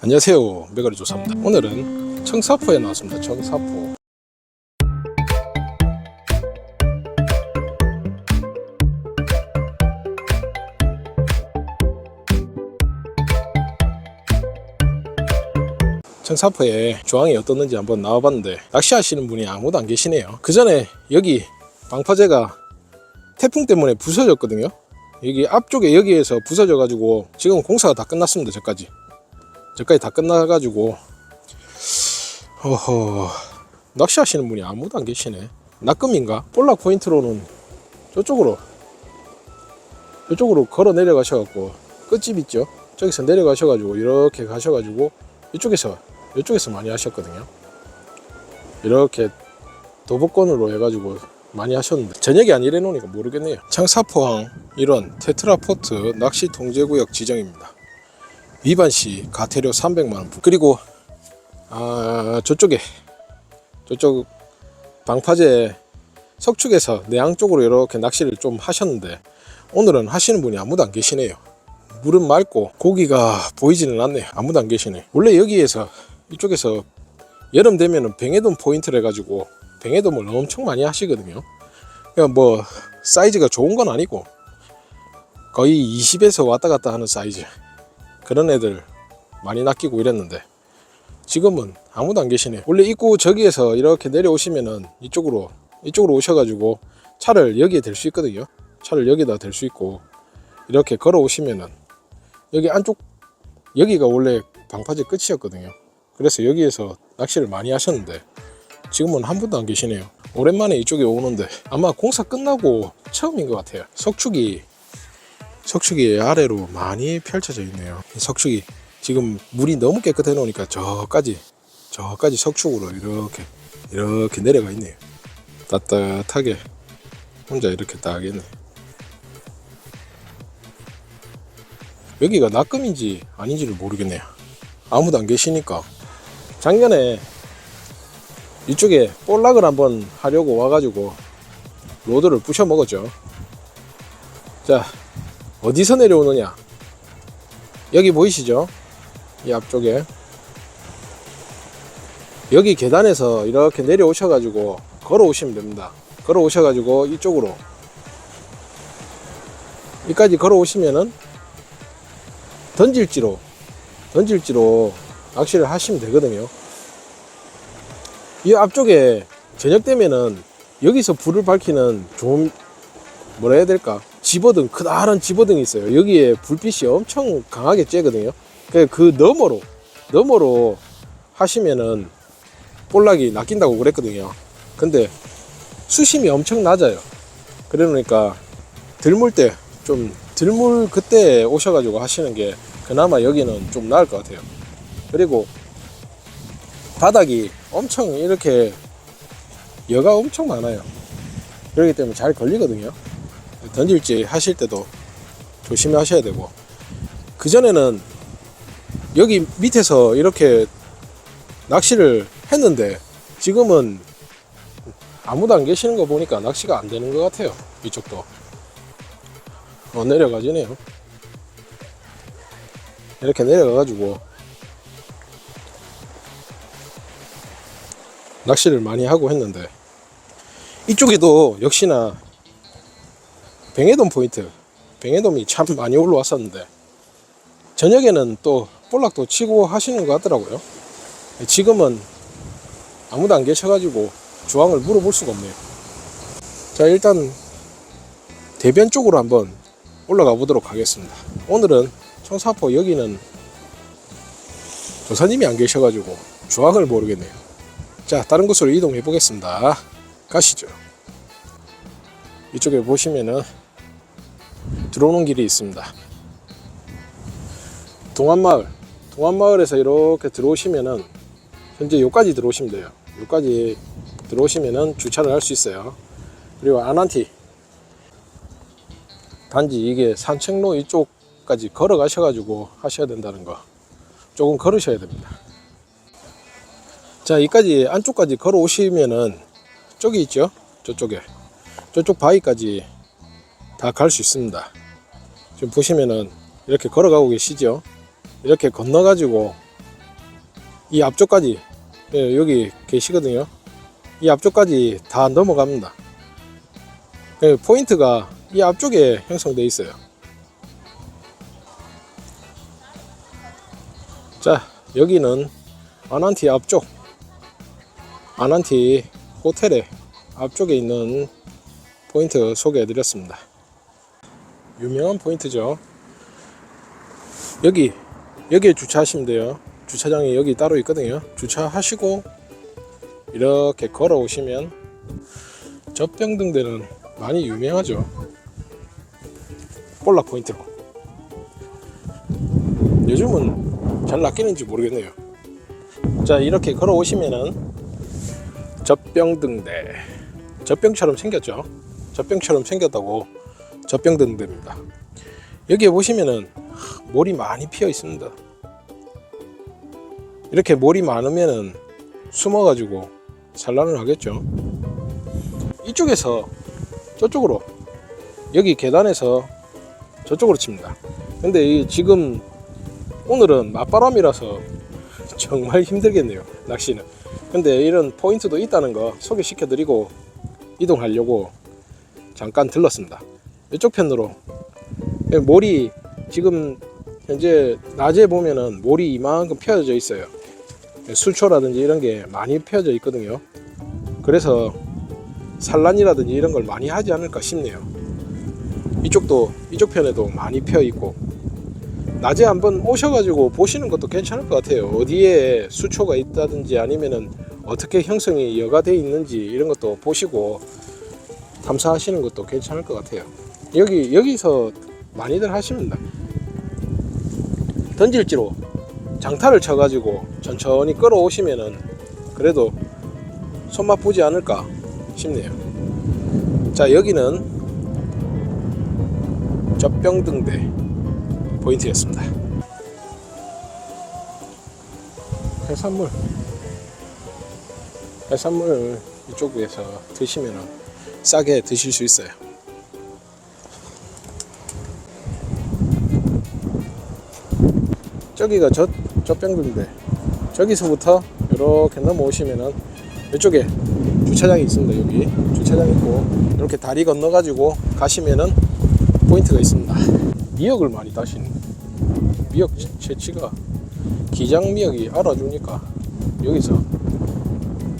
안녕하세요. 메가리 조사입니다. 오늘은 청사포에 나왔습니다. 청사포. 청사포에 조항이 어떻는지 한번 나와봤는데 낚시하시는 분이 아무도 안 계시네요. 그 전에 여기 방파제가 태풍 때문에 부서졌거든요. 여기 앞쪽에 여기에서 부서져 가지고 지금 공사가 다 끝났습니다 저까지 저까지 다 끝나가지고. 어허. 낚시하시는 분이 아무도 안 계시네. 낙금인가? 볼락 포인트로는 저쪽으로. 저쪽으로 걸어 내려가셔갖고 끝집 있죠? 저기서 내려가셔가지고 이렇게 가셔가지고 이쪽에서 이쪽에서 많이 하셨거든요. 이렇게 도보권으로 해가지고 많이 하셨는데 안 일해 놓으니까 모르겠네요. 창사포항 일원 테트라포트 낚시 통제구역 지정입니다 위반 시 가태료 300만 원. 그리고 아 저쪽에 저쪽 방파제 석축에서 내양 쪽으로 이렇게 낚시를 좀 하셨는데 오늘은 하시는 분이 아무도 안 계시네요. 물은 맑고 고기가 보이지는 않네요. 아무도 안 계시네. 원래 여기에서 이쪽에서 여름 되면은 뱅에돔 포인트를 해가지고 뱅에돔을 엄청 많이 하시거든요. 그러니까 뭐 사이즈가 좋은 건 아니고 거의 20에서 왔다 갔다 하는 사이즈. 그런 애들 많이 낚이고 이랬는데 지금은 아무도 안 계시네. 원래 입구 저기에서 이렇게 내려오시면은 이쪽으로 이쪽으로 오셔가지고 차를 여기에 댈 수 있거든요. 차를 여기다 댈 수 있고 이렇게 걸어 오시면은 여기 안쪽 여기가 원래 방파제 끝이었거든요. 그래서 여기에서 낚시를 많이 하셨는데 지금은 한 분도 안 계시네요. 오랜만에 이쪽에 오는데 아마 공사 끝나고 처음인 것 같아요. 석축이 석축이 아래로 많이 펼쳐져 있네요. 석축이 지금 물이 너무 깨끗해 놓으니까 저까지 저까지 석축으로 이렇게 이렇게 내려가 있네요. 따뜻하게 혼자 이렇게 딱 있네. 여기가 낙금인지 아닌지를 모르겠네요. 아무도 안 계시니까 작년에 이쪽에 볼락을 한번 하려고 와가지고 로드를 부셔 먹었죠. 자, 어디서 내려오느냐? 여기 보이시죠? 이 앞쪽에 여기 계단에서 이렇게 내려오셔가지고 걸어오시면 됩니다. 걸어오셔가지고 이쪽으로 여기까지 걸어오시면은 던질지로 던질지로 낚시를 하시면 되거든요. 이 앞쪽에 저녁 되면은 여기서 불을 밝히는 좋은 뭐라 해야 될까 집어등 크다란 집어등이 있어요. 여기에 불빛이 엄청 강하게 쬐거든요. 그, 그 너머로 너머로 하시면은 볼락이 낚인다고 그랬거든요. 근데 수심이 엄청 낮아요. 그러니까 들물 때 좀 들물 그때 오셔가지고 하시는 게 그나마 여기는 좀 나을 것 같아요. 그리고 바닥이 엄청 이렇게 여가 엄청 많아요. 그렇기 때문에 잘 걸리거든요 던질지 하실 때도 조심히 하셔야 되고. 그전에는 여기 밑에서 이렇게 낚시를 했는데 지금은 아무도 안 계시는 거 보니까 낚시가 안 되는 것 같아요 이쪽도. 어, 내려가지네요. 이렇게 내려가 가지고 낚시를 많이 하고 했는데. 이쪽에도 역시나 뱅에돔 포인트. 뱅에돔이 참 많이 올라왔었는데. 저녁에는 또 볼락도 치고 하시는 것 같더라고요. 지금은 아무도 안 계셔가지고 조항을 물어볼 수가 없네요. 자 일단 대변 쪽으로 한번 올라가 보도록 하겠습니다. 오늘은 청사포 여기는 조사님이 안 계셔가지고 조항을 모르겠네요. 자 다른 곳으로 이동해 보겠습니다. 가시죠. 이쪽에 보시면은 들어오는 길이 있습니다. 동안마을, 동안마을에서 이렇게 들어오시면은 현재 여기까지 들어오시면 돼요. 여기까지 들어오시면은 주차를 할 수 있어요. 그리고 아난티 단지 이게 산책로 이쪽까지 걸어가셔가지고 하셔야 된다는 거 조금 걸으셔야 됩니다. 자, 여기까지 안쪽까지 걸어오시면은 저기 있죠? 저쪽에 저쪽 바위까지 다 갈 수 있습니다. 지금 보시면은 이렇게 걸어가고 계시죠? 이렇게 건너가지고 이 앞쪽까지 예, 여기 계시거든요. 이 앞쪽까지 다 넘어갑니다. 예, 포인트가 이 앞쪽에 형성되어 있어요. 자, 여기는 아난티 앞쪽, 아난티 호텔의 앞쪽에 있는 포인트 소개해 드렸습니다. 유명한 포인트죠. 여기, 여기에 주차하시면 돼요. 주차장이 여기 따로 있거든요. 주차하시고 이렇게 걸어오시면 젖병등대는 많이 유명하죠. 볼락 포인트로. 요즘은 잘 낚이는지 모르겠네요. 자, 이렇게 걸어오시면은 젖병등대. 젖병처럼 생겼죠. 젖병처럼 생겼다고 젖병 등대입니다. 여기에 보시면은 몰이 많이 피어 있습니다. 이렇게 몰이 많으면은 숨어가지고 산란을 하겠죠. 이쪽에서 저쪽으로 여기 계단에서 저쪽으로 칩니다. 근데 이 지금 오늘은 맞바람이라서 정말 힘들겠네요. 낚시는. 근데 이런 포인트도 있다는 거 소개시켜 드리고 이동하려고 잠깐 들렀습니다. 이쪽 편으로 몰이 지금 현재 낮에 보면은 몰이 이만큼 펴져 있어요. 수초라든지 이런 게 많이 펴져 있거든요. 그래서 산란이라든지 이런 걸 많이 하지 않을까 싶네요. 이쪽도 이쪽 편에도 많이 펴 있고 낮에 한번 오셔가지고 보시는 것도 괜찮을 것 같아요. 어디에 수초가 있다든지 아니면은 어떻게 형성이 여가 돼 있는지 이런 것도 보시고 탐사하시는 것도 괜찮을 것 같아요. 여기 여기서 많이들 하십니다. 던질지로 장타를 쳐가지고 천천히 끌어오시면은 그래도 손맛 보지 않을까 싶네요. 자 여기는 젖병등대 포인트였습니다. 해산물 해산물 이쪽에서 드시면은 싸게 드실 수 있어요. 저기가 젖 젖병등대 저기서부터 이렇게 넘어오시면은 이쪽에 주차장이 있습니다. 여기 주차장 있고 이렇게 다리 건너 가지고 가시면은 포인트가 있습니다. 미역을 많이 따시는 미역 채취가 기장 미역이 알아주니까 여기서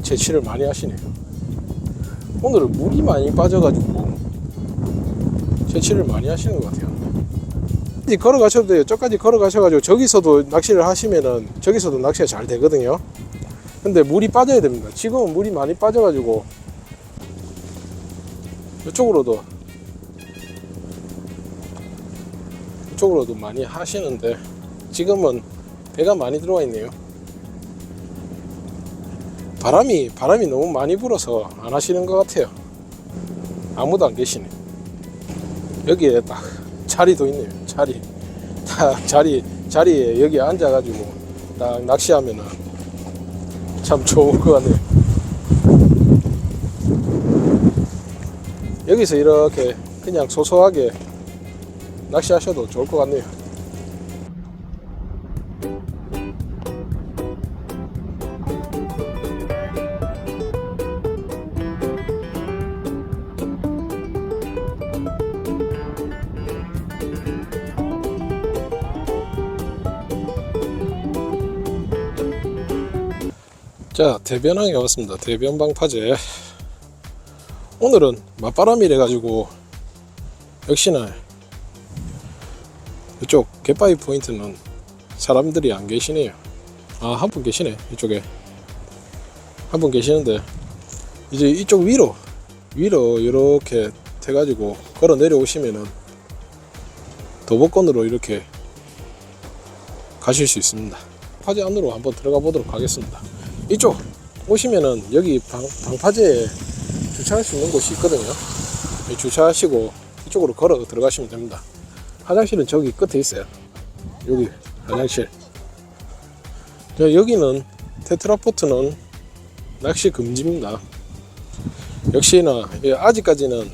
채취를 많이 하시네요. 오늘은 물이 많이 빠져가지고 채취를 많이 하시는 것 같아요. 이 걸어가셔도 돼요. 저까지 걸어가셔가지고 저기서도 낚시를 하시면은 저기서도 낚시가 잘 되거든요. 근데 물이 빠져야 됩니다. 지금은 물이 많이 빠져가지고 이쪽으로도 이쪽으로도 많이 하시는데 지금은 배가 많이 들어와 있네요. 바람이 바람이 너무 많이 불어서 안 하시는 것 같아요. 아무도 안 계시네. 여기에 딱 자리도 있네요. 자리 딱 자리 자리에 여기 앉아가지고 딱 낚시하면은 참 좋을 것 같네요. 여기서 이렇게 그냥 소소하게 낚시하셔도 좋을 것 같네요. 자 대변항에 왔습니다. 대변 방파제. 오늘은 맞바람이래 가지고 역시나 이쪽 갯바위 포인트는 사람들이 안 계시네요. 아 한 분 계시네 이쪽에 한 분 계시는데 이제 이쪽 위로 위로 이렇게 돼 가지고 걸어 내려오시면은 도보권으로 이렇게 가실 수 있습니다. 파제 안으로 한번 들어가 보도록 하겠습니다. 이쪽 오시면은 여기 방, 방파제에 주차할 수 있는 곳이 있거든요. 여기 주차하시고 이쪽으로 걸어 들어가시면 됩니다. 화장실은 저기 끝에 있어요. 여기 화장실. 자, 여기는 테트라포트는 낚시 금지입니다. 역시나 예, 아직까지는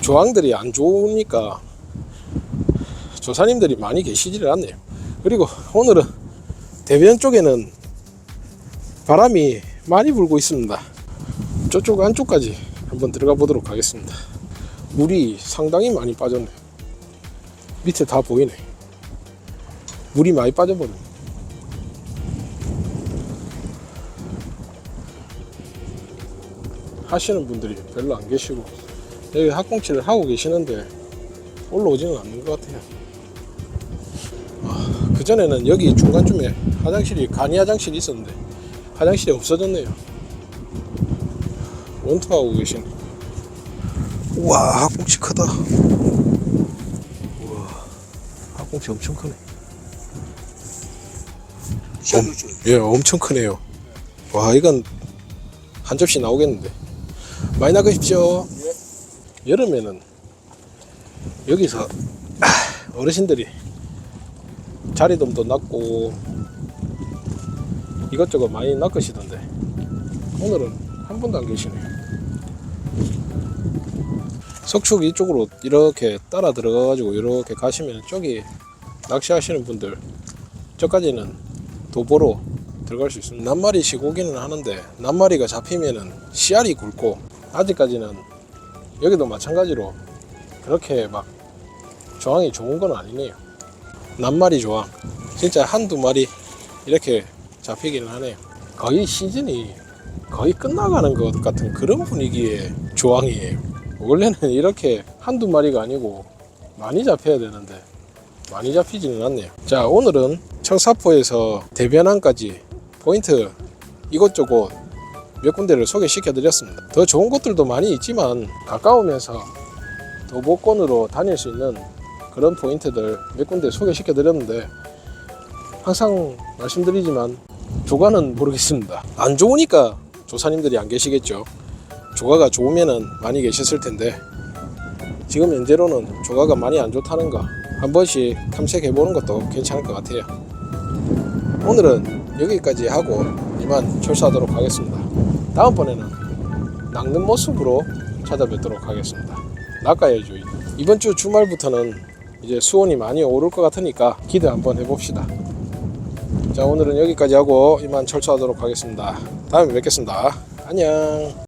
조항들이 안 좋으니까 조사님들이 많이 계시지를 않네요. 그리고 오늘은 대변 쪽에는 바람이 많이 불고 있습니다. 저쪽 안쪽까지 한번 들어가 보도록 하겠습니다. 물이 상당히 많이 빠졌네. 밑에 다 보이네. 물이 많이 빠져버렸네. 하시는 분들이 별로 안 계시고 여기 학꽁치를 하고 계시는데 올라오지는 않는 것 같아요. 아, 그전에는 여기 중간쯤에 화장실이 간이 화장실이 있었는데 화장실이 없어졌네요. 원투하고 계시네. 우와 학꽁치 크다. 우와 학꽁치 엄청 크네. 엄, 예 엄청 크네요. 와 이건 한 접시 나오겠는데. 많이 나가십시오. 여름에는 여기서 아, 어르신들이 자리돔도 낚고 이것저것 많이 낚으시던데 오늘은 한 분도 안 계시네요. 석축 이쪽으로 이렇게 따라 들어가 가지고 이렇게 가시면 저기 낚시하시는 분들 저까지는 도보로 들어갈 수 있습니다. 낱마리 시고기는 하는데 낱마리가 잡히면은 씨알이 굵고 아직까지는 여기도 마찬가지로 그렇게 막 조항이 좋은 건 아니네요. 낱마리 조항 진짜 한두 마리 이렇게 잡히기는 하네요. 거의 시즌이 거의 끝나가는 것 같은 그런 분위기의 조항이에요. 원래는 이렇게 한두 마리가 아니고 많이 잡혀야 되는데 많이 잡히지는 않네요. 자 오늘은 청사포에서 대변항까지 포인트 이곳저곳 몇 군데를 소개시켜 드렸습니다. 더 좋은 곳들도 많이 있지만 가까우면서 도보권으로 다닐 수 있는 그런 포인트들 몇 군데 소개시켜 드렸는데 항상 말씀드리지만 조과는 모르겠습니다. 안 좋으니까 조사님들이 안 계시겠죠. 조과가 좋으면은 많이 계셨을 텐데 지금 현재로는 조과가 많이 안 좋다는 거 한 번씩 탐색해 보는 것도 괜찮을 것 같아요. 오늘은 여기까지 하고 이만 철수하도록 하겠습니다. 다음번에는 낚는 모습으로 찾아뵙도록 하겠습니다. 낚아야죠. 이번 주 주말부터는 이제 수온이 많이 오를 것 같으니까 기대 한번 해봅시다. 자 오늘은 여기까지 하고 이만 철수하도록 하겠습니다. 다음에 뵙겠습니다. 안녕.